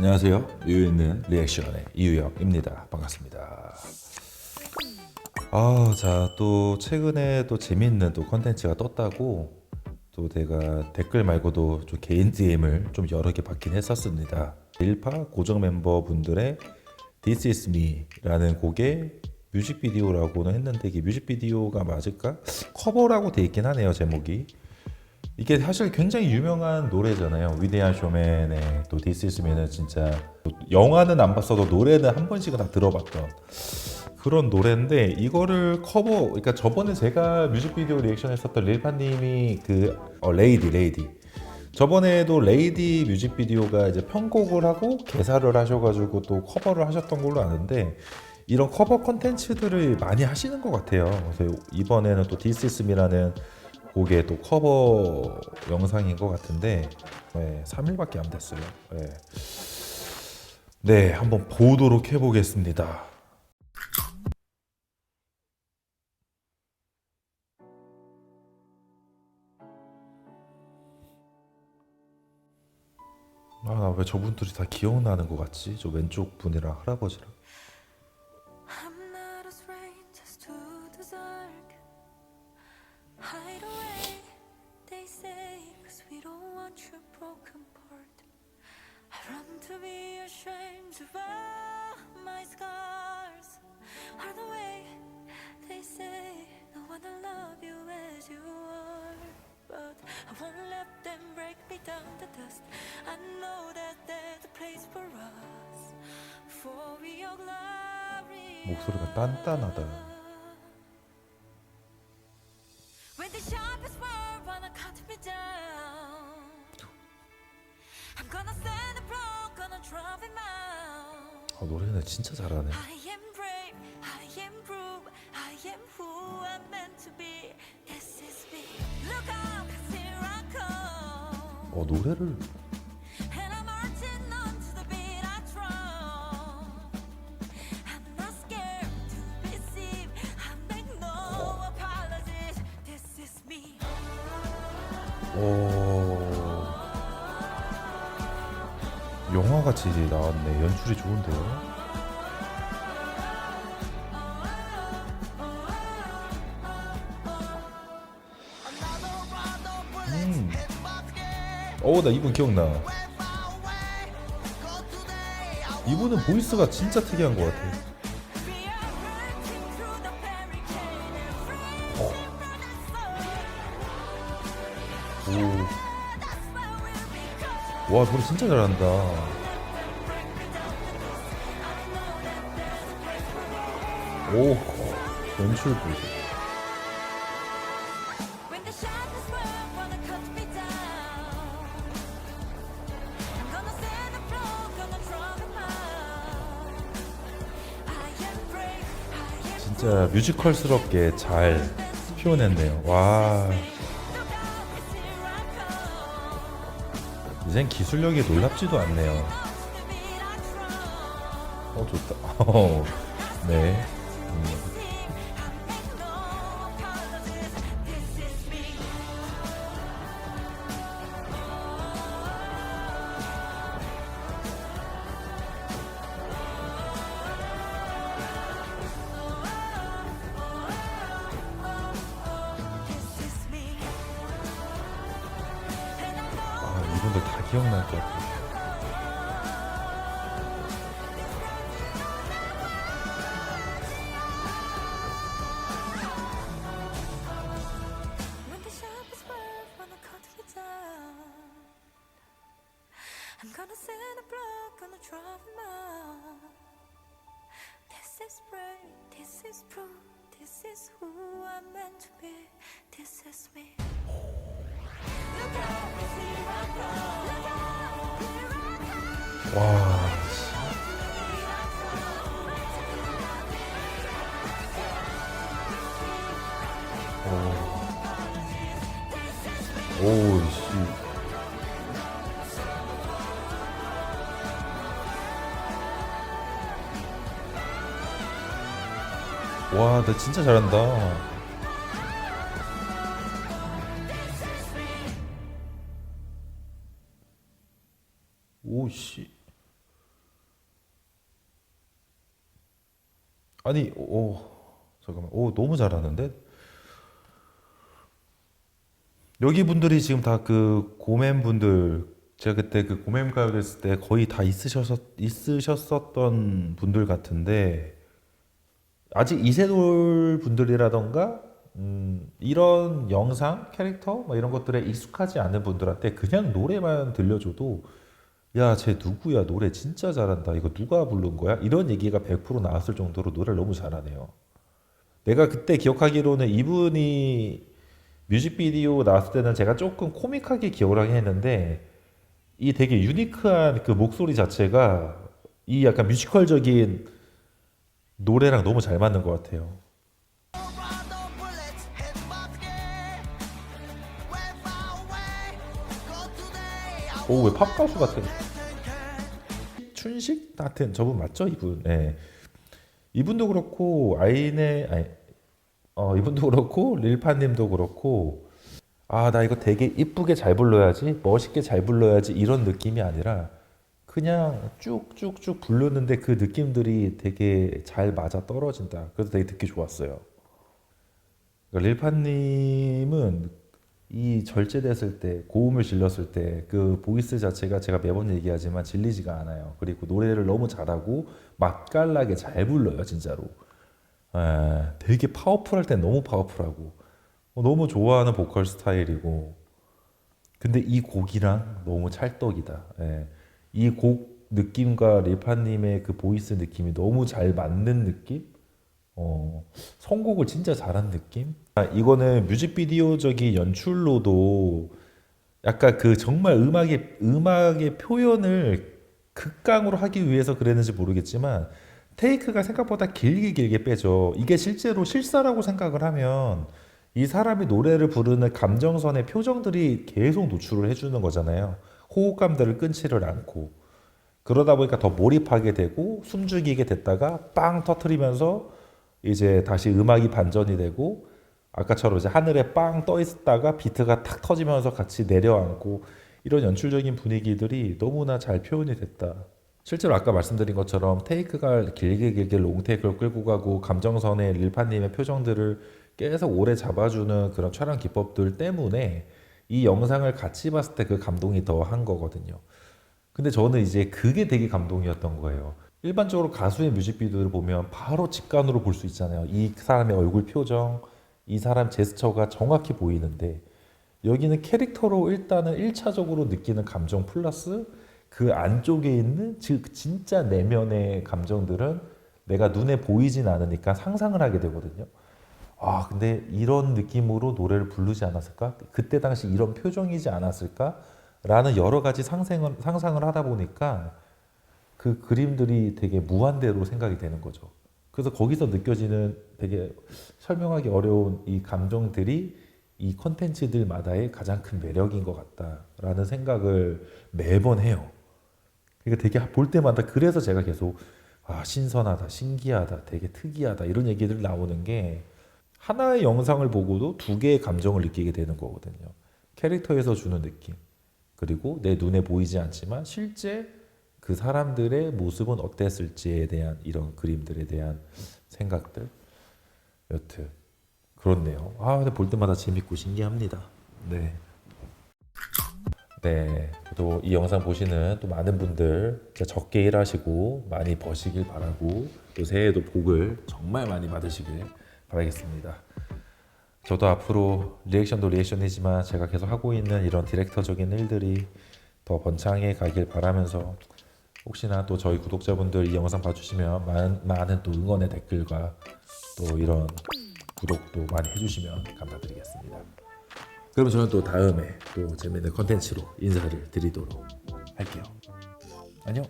안녕하세요. 이유 있는 리액션의 이유영입니다. 반갑습니다. 아, 자, 또 최근에 또 재밌는 또 컨텐츠가 떴다고 또 내가 댓글 말고도 좀 개인 DM을 좀 여러 개 받긴 했었습니다. 일파 고정 멤버분들의 This Is Me라는 곡의 뮤직비디오라고는 했는데 이게 뮤직비디오가 맞을까? 커버라고 돼 있긴 하네요, 제목이. 이게 사실 굉장히 유명한 노래잖아요. 위대한 쇼맨의 또 This Is Me는 진짜 영화는 안 봤어도 노래는 한 번씩은 다 들어봤던 그런 노래인데 이거를 커버 그러니까 저번에 제가 뮤직비디오 리액션 했었던 릴파님이 그 어, 레이디 레이디 저번에도 레이디 뮤직비디오가 이제 편곡을 하고 개사를 하셔가지고 또 커버를 하셨던 걸로 아는데 이런 커버 컨텐츠들을 많이 하시는 것 같아요. 그래서 이번에는 또 Is Me라는 곡의 또 커버 영상인 것 같은데 네, 3일밖에 안 됐어요. 네. 네, 한번 보도록 해보겠습니다. 아, 나 왜 저분들이 다 기억나는 것 같지? 저 왼쪽 분이랑 할아버지랑. Of all my scars. Hide away, they say, no one will love you as you are. But I won't let them break me down to dust. I know that there's a place for us. For your glory. 목소리가 단단하다. Apologies. This is me. 오. 영화같이 나왔네. 연출이 좋은데요? 어, 나 이분 기억나. 이분은 보이스가 진짜 특이한 것 같아. 어. 와, 노래 진짜 잘한다. 오, 연출. When 진짜 뮤지컬스럽게 잘 표현했네요. 와. 이젠 기술력이 놀랍지도 않네요. 어, 좋다. 어, 네. 아, 이분들 다 기억날 것 같아. When the sharpest word wanna cut me down, I'm gonna send a block, gonna drive him out. This is brave, this is proof, this is who I'm meant to be. This is me. 와, 씨. 오, 오, 씨. 와, 나 진짜 잘한다. 오씨. 아니 오, 잠깐만. 오 너무 잘하는데? 여기 분들이 지금 다 그 고맨 분들 제가 그때 그 고맨 가요 됐을 때 거의 다 있으셨, 있으셨었던 분들 같은데 아직 이세돌 분들이라던가 음, 이런 영상, 캐릭터 뭐 이런 것들에 익숙하지 않은 분들한테 그냥 노래만 들려줘도 야, 쟤 누구야? 노래 진짜 잘한다. 이거 누가 부른 거야? 이런 얘기가 100% 나왔을 정도로 노래를 너무 잘하네요. 내가 그때 기억하기로는 이분이 뮤직비디오 나왔을 때는 제가 조금 코믹하게 기억을 하긴 했는데 이 되게 유니크한 그 목소리 자체가 이 약간 뮤지컬적인 노래랑 너무 잘 맞는 것 같아요. 오, 왜 팝 가수 같은? 춘식 같은 저분 맞죠? 이분. 네. 이분도 그렇고 아이네 아니 어 이분도 그렇고 릴파님도 그렇고 아 나 이거 되게 이쁘게 잘 불러야지 멋있게 잘 불러야지 이런 느낌이 아니라 그냥 쭉쭉쭉 부르는데 그 느낌들이 되게 잘 맞아 떨어진다. 그래서 되게 듣기 좋았어요. 그러니까 릴파님은 이 절제됐을 때 고음을 질렀을 때 그 보이스 자체가 제가 매번 얘기하지만 질리지가 않아요. 그리고 노래를 너무 잘하고 맛깔나게 잘 불러요, 진짜로. 에, 되게 파워풀할 땐 너무 파워풀하고 어, 너무 좋아하는 보컬 스타일이고 근데 이 곡이랑 너무 찰떡이다. 예. 이곡 느낌과 릴파님의 그 보이스 느낌이 너무 잘 맞는 느낌? 어, 선곡을 진짜 잘한 느낌? 아, 이거는 뮤직비디오적인 연출로도 약간 그 정말 음악의 음악의 표현을 극강으로 하기 위해서 그랬는지 모르겠지만 테이크가 생각보다 길게 길게 빼죠. 이게 실제로 실사라고 생각을 하면 이 사람이 노래를 부르는 감정선의 표정들이 계속 노출을 해주는 거잖아요. 호흡감들을 끊지를 않고 그러다 보니까 더 몰입하게 되고 숨죽이게 됐다가 빵 터트리면서 이제 다시 음악이 반전이 되고 아까처럼 이제 하늘에 빵 떠 있다가 비트가 탁 터지면서 같이 내려앉고 이런 연출적인 분위기들이 너무나 잘 표현이 됐다. 실제로 아까 말씀드린 것처럼 테이크가 길게 길게 롱테이크를 끌고 가고 감정선의 릴파님의 표정들을 계속 오래 잡아주는 그런 촬영 기법들 때문에 이 영상을 같이 봤을 때 그 감동이 더 한 거거든요. 근데 저는 이제 그게 되게 감동이었던 거예요. 일반적으로 가수의 뮤직비디오를 보면 바로 직관으로 볼 수 있잖아요. 이 사람의 얼굴 표정, 이 사람 제스처가 정확히 보이는데 여기는 캐릭터로 일단은 1차적으로 느끼는 감정 플러스 그 안쪽에 있는 즉 진짜 내면의 감정들은 내가 눈에 보이진 않으니까 상상을 하게 되거든요. 아, 근데 이런 느낌으로 노래를 부르지 않았을까? 그때 당시 이런 표정이지 않았을까? 라는 여러 가지 상상을, 상상을 하다 보니까 그 그림들이 되게 무한대로 생각이 되는 거죠. 그래서 거기서 느껴지는 되게 설명하기 어려운 이 감정들이 이 컨텐츠들마다의 가장 큰 매력인 것 같다라는 생각을 매번 해요. 그러니까 되게 볼 때마다 그래서 제가 계속 아, 신선하다, 신기하다, 되게 특이하다 이런 얘기들 나오는 게 하나의 영상을 보고도 두 개의 감정을 느끼게 되는 거거든요. 캐릭터에서 주는 느낌, 그리고 내 눈에 보이지 않지만 실제 그 사람들의 모습은 어땠을지에 대한 이런 그림들에 대한 생각들. 여튼 그렇네요. 아, 근데 볼 때마다 재밌고 신기합니다. 네. 네. 또 이 영상 보시는 또 많은 분들 적게 일하시고 많이 버시길 바라고 또 새해에도 복을 정말 많이 받으시길 바라겠습니다. 저도 앞으로 리액션도 리액션이지만 제가 계속 하고 있는 이런 디렉터적인 일들이 더 번창해 가길 바라면서 혹시나 또 저희 구독자분들 이 영상 봐주시면 많은, 많은 또 응원의 댓글과 또 이런 구독도 많이 해주시면 감사드리겠습니다. 그럼 저는 또 다음에 또 재밌는 컨텐츠로 인사를 드리도록 할게요. 안녕.